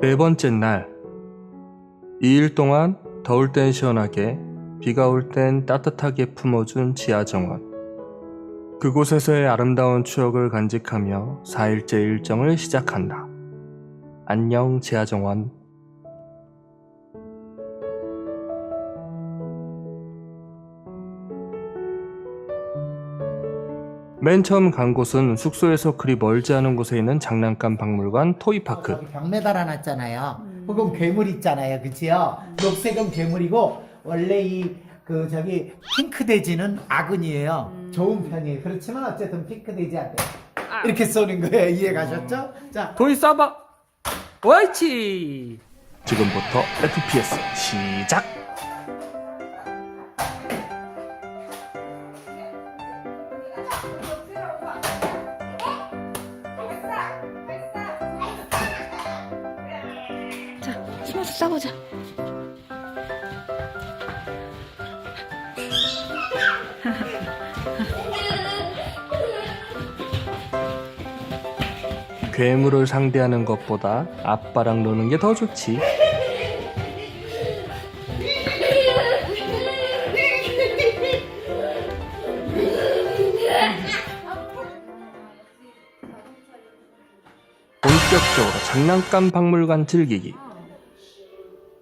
네 번째 날. 2일 동안 더울 땐 시원하게, 비가 올 땐 따뜻하게 품어준 지하정원. 그곳에서의 아름다운 추억을 간직하며 4일째 일정을 시작한다. 안녕, 지하정원. 맨 처음 간 곳은 숙소에서 그리 멀지 않은 곳에 있는 장난감 박물관 토이파크. 저기 벽 매달아놨잖아요. 혹은 괴물 있잖아요, 그치요? 녹색은 괴물이고 원래 이 그 저기 핑크 돼지는 아군이에요. 좋은 편이에요. 그렇지만 어쨌든 핑크 돼지한테 이렇게 쏘는 거예요. 이해 가셨죠? 자, 토이 싸바 와이치 지금부터 FPS 시작 괴물을 상대하는 것보다 아빠랑 노는 게 더 좋지. 본격적으로 장난감 박물관 즐기기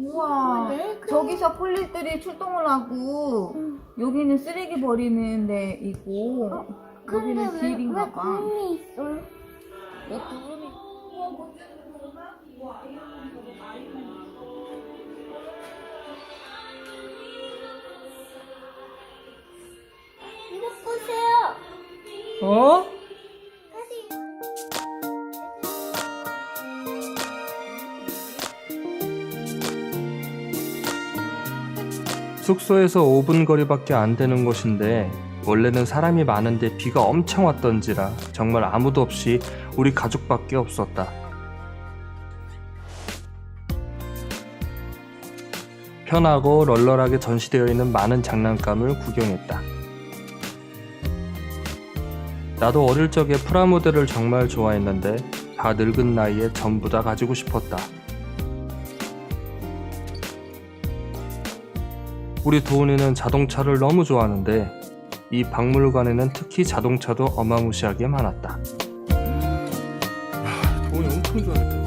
우와 저기서 폴리들이 출동을 하고 여기는 쓰레기 버리는 데이고 여기는 길인가 봐 구름이 있어? 왜 구름이 이거 보세요. 어? 숙소에서 5분 거리밖에 안 되는 곳인데 원래는 사람이 많은데 비가 엄청 왔던지라 정말 아무도 없이 우리 가족밖에 없었다. 편하고 널널하게 전시되어 있는 많은 장난감을 구경했다. 나도 어릴 적에 프라모델을 정말 좋아했는데 다 늙은 나이에 전부 다 가지고 싶었다. 우리 도훈이는 자동차를 너무 좋아하는데 이 박물관에는 특히 자동차도 어마무시하게 많았다. 도훈이 엄청 좋아했다.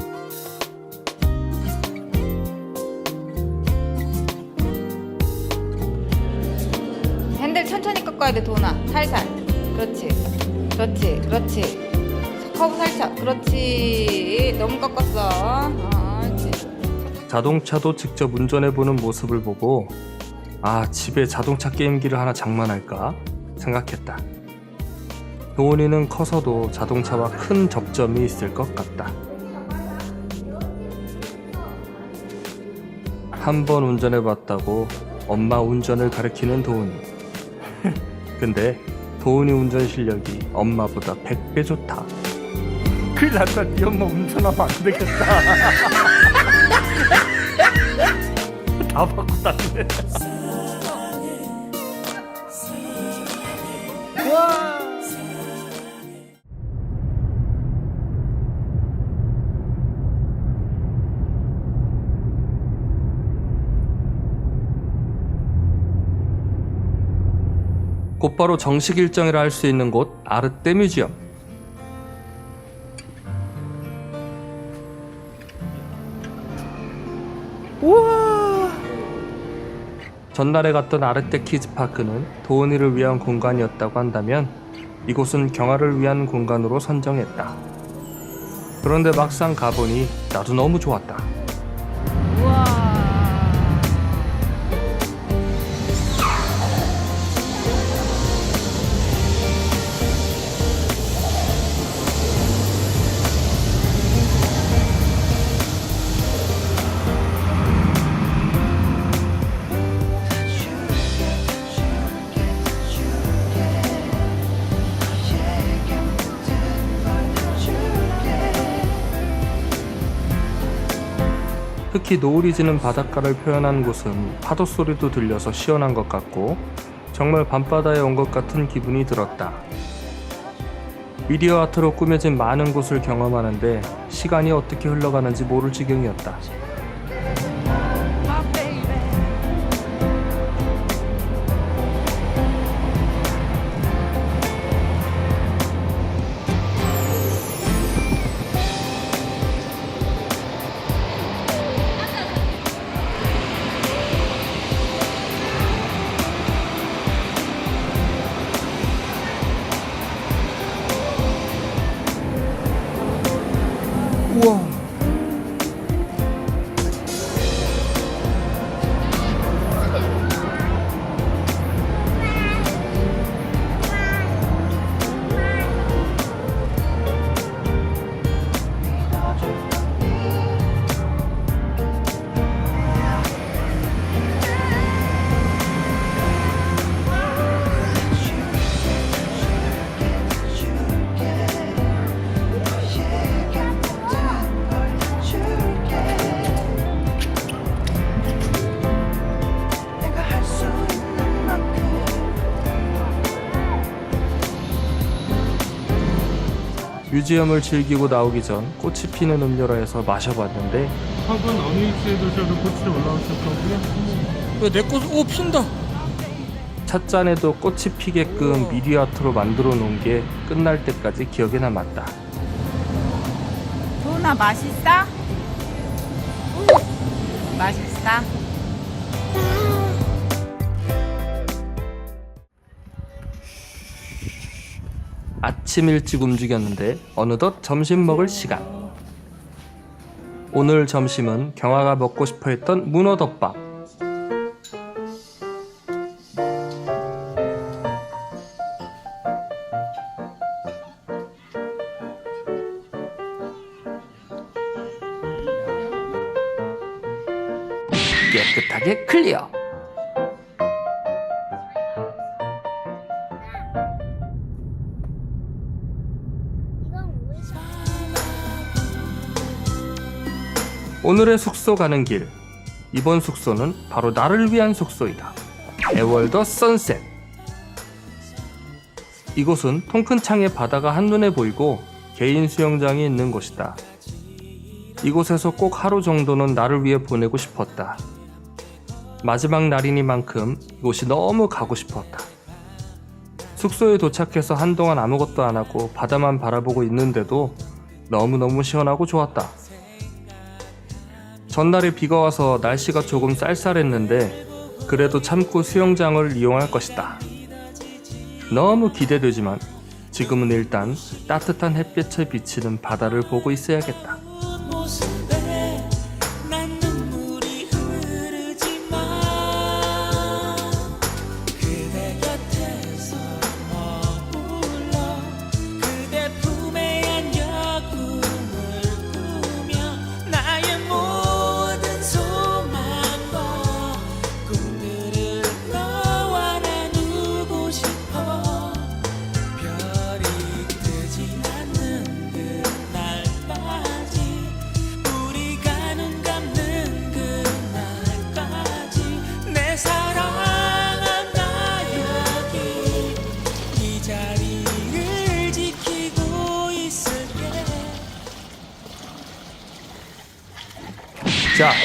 핸들 천천히 꺾어야 돼 도나 살살. 그렇지. 그렇지 그렇지. 커브 살짝. 그렇지. 너무 꺾었어. 어, 그렇지. 자동차도 직접 운전해보는 모습을 보고 아 집에 자동차 게임기를 하나 장만할까 생각했다. 도훈이는 커서도 자동차와 큰 접점이 있을 것 같다. 한 번 운전해 봤다고 엄마 운전을 가르치는 도훈이. 근데 도훈이 운전 실력이 엄마보다 100배 좋다. 큰일 났다. 네 엄마 운전하면 안 되겠다. 다 바꿔놨네. 곧바로 정식 일정이라 할 수 있는 곳 아르떼 뮤지엄. 우와! 전날에 갔던 아르떼 키즈파크는 도훈이를 위한 공간이었다고 한다면 이곳은 경아를 위한 공간으로 선정했다. 그런데 막상 가보니 나도 너무 좋았다. 특히 노을이 지는 바닷가를 표현한 곳은 파도 소리도 들려서 시원한 것 같고 정말 밤바다에 온 것 같은 기분이 들었다. 미디어 아트로 꾸며진 많은 곳을 경험하는데 시간이 어떻게 흘러가는지 모를 지경이었다. 뮤지엄을 즐기고 나오기 전 꽃이 피는 음료라 해서 마셔봤는데 화분 어미익스에 도셔서 꽃이 올라오셨거든요. 왜내 꽃, 오 핀다. 찻잔에도 꽃이 피게끔 미디어 아트로 만들어 놓은 게 끝날 때까지 기억에 남았다. 도나 맛있어? 맛있어? 아침 일찍 움직였는데 어느덧 점심 먹을 시간. 오늘 점심은 경아가 먹고 싶어 했던 문어덮밥. 깨끗하게 클리어. 오늘의 숙소 가는 길. 이번 숙소는 바로 나를 위한 숙소이다. 에월더 선셋. 이곳은 통큰 창에 바다가 한눈에 보이고 개인 수영장이 있는 곳이다. 이곳에서 꼭 하루 정도는 나를 위해 보내고 싶었다. 마지막 날이니만큼 이곳이 너무 가고 싶었다. 숙소에 도착해서 한동안 아무것도 안 하고 바다만 바라보고 있는데도 너무너무 시원하고 좋았다. 전날에 비가 와서 날씨가 조금 쌀쌀했는데 그래도 참고 수영장을 이용할 것이다. 너무 기대되지만 지금은 일단 따뜻한 햇볕에 비치는 바다를 보고 있어야겠다.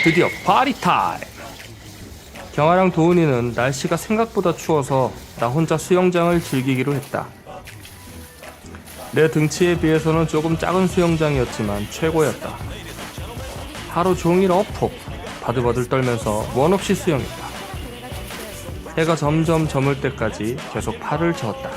드디어 파리 타임! 경아랑 도훈이는 날씨가 생각보다 추워서 나 혼자 수영장을 즐기기로 했다. 내 등치에 비해서는 조금 작은 수영장이었지만 최고였다. 하루 종일 어폭, 바들바들 떨면서 원 없이 수영했다. 해가 점점 저물 때까지 계속 팔을 저었다.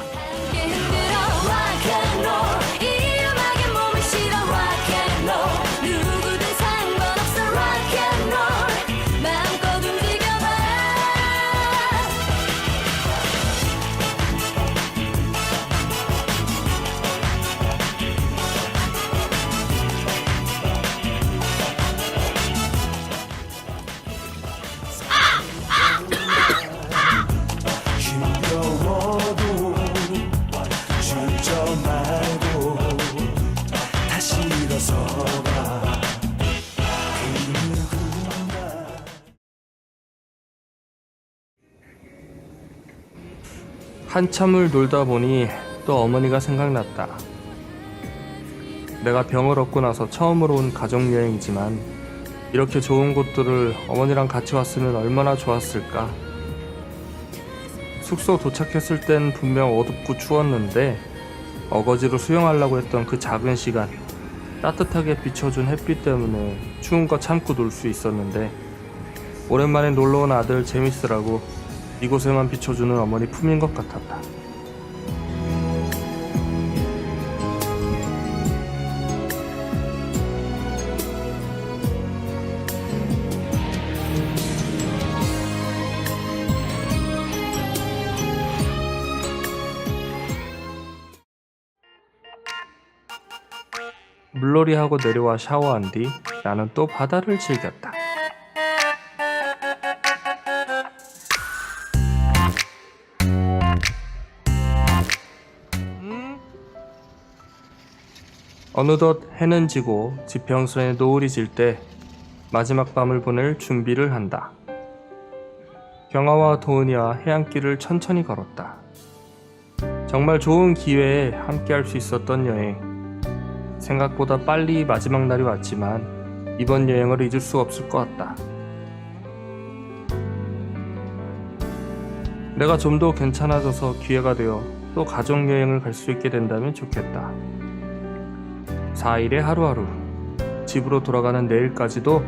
한참을 놀다 보니 또 어머니가 생각났다. 내가 병을 얻고 나서 처음으로 온 가족여행이지만 이렇게 좋은 곳들을 어머니랑 같이 왔으면 얼마나 좋았을까. 숙소 도착했을 땐 분명 어둡고 추웠는데 어거지로 수영하려고 했던 그 작은 시간 따뜻하게 비춰준 햇빛 때문에 추운 거 참고 놀 수 있었는데 오랜만에 놀러 온 아들 재밌으라고 이곳에만 비춰주는 어머니 품인 것 같았다. 물놀이하고 내려와 샤워한 뒤 나는 또 바다를 즐겼다. 어느덧 해는 지고 지평선에 노을이 질 때 마지막 밤을 보낼 준비를 한다. 경아와 도은이와 해안길을 천천히 걸었다. 정말 좋은 기회에 함께 할 수 있었던 여행. 생각보다 빨리 마지막 날이 왔지만 이번 여행을 잊을 수 없을 것 같다. 내가 좀 더 괜찮아져서 기회가 되어 또 가족 여행을 갈 수 있게 된다면 좋겠다. 4일의 하루하루 집으로 돌아가는 내일까지도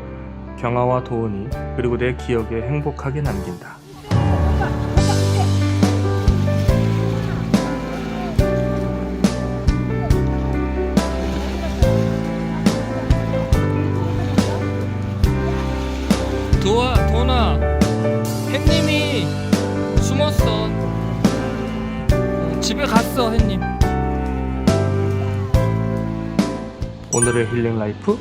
경아와 도은이 그리고 내 기억에 행복하게 남긴다. 도아, 도나, 햇님이 숨었어. 집에 갔어, 햇님. 오늘의 힐링 라이프